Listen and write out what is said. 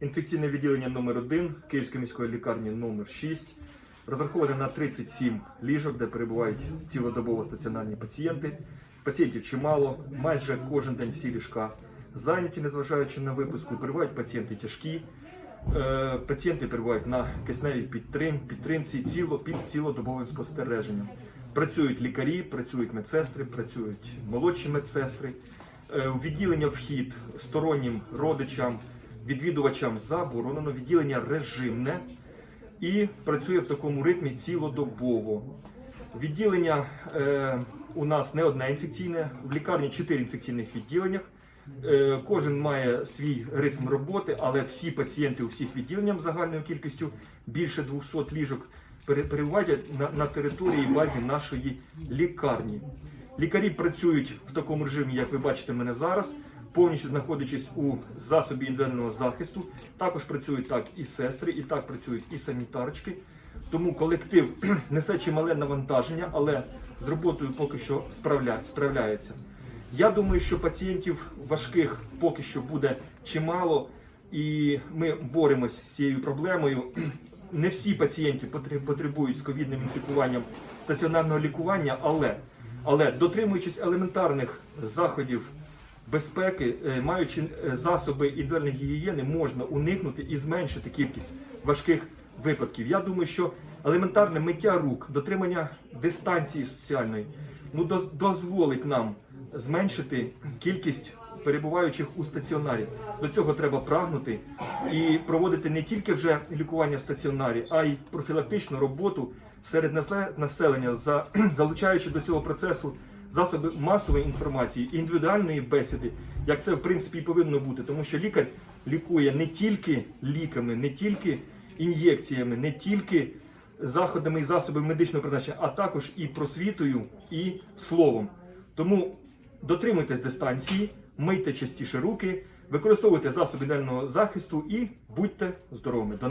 Інфекційне відділення номер 1 Київської міської лікарні номер 6 розраховане на 37 ліжок, де перебувають цілодобово стаціонарні пацієнти. Пацієнтів чимало, майже кожен день всі ліжка зайняті, незважаючи на випуску. Перебувають пацієнти тяжкі. Е, Пацієнти перебувають на кисневій підтрим, підтримці ціло, під цілодобовим спостереженням. Працюють лікарі, працюють медсестри, працюють молодші медсестри. Е, У відділення вхід стороннім родичам, відвідувачам заборонено, відділення режимне і працює в такому ритмі цілодобово. Відділення е, у нас не одне інфекційне, в лікарні 4 інфекційних відділеннях. Е, кожен має свій ритм роботи, але всі пацієнти у всіх відділеннях загальною кількістю більше 200 ліжок пере- перебувають на, на території базі нашої лікарні. Лікарі працюють в такому режимі, як ви бачите мене зараз, повністю знаходячись у засобі індивідуального захисту. Також працюють так і сестри, і так працюють і санітарочки. Тому колектив несе чимале навантаження, але з роботою поки що справля- справляється. Я думаю, що пацієнтів важких поки що буде чимало, і ми боремось з цією проблемою. Не всі пацієнти потребують з ковідним інфікуванням стаціонарного лікування, але, але дотримуючись елементарних заходів безпеки, е, маючи е, засоби індивідуальної гігієни, можна уникнути і зменшити кількість важких випадків. Я думаю, що елементарне миття рук, дотримання дистанції соціальної, ну дозволить нам зменшити кількість перебуваючих у стаціонарі. До цього треба прагнути і проводити не тільки вже лікування в стаціонарі, а й профілактичну роботу серед населення, за- залучаючи до цього процесу засоби масової інформації, індивідуальної бесіди, як це в принципі і повинно бути, тому що лікар лікує не тільки ліками, не тільки ін'єкціями, не тільки заходами і засобами медичного призначення, а також і просвітою, і словом. Тому дотримуйтесь дистанції, мийте частіше руки, використовуйте засоби індивідуального захисту і будьте здоровими. До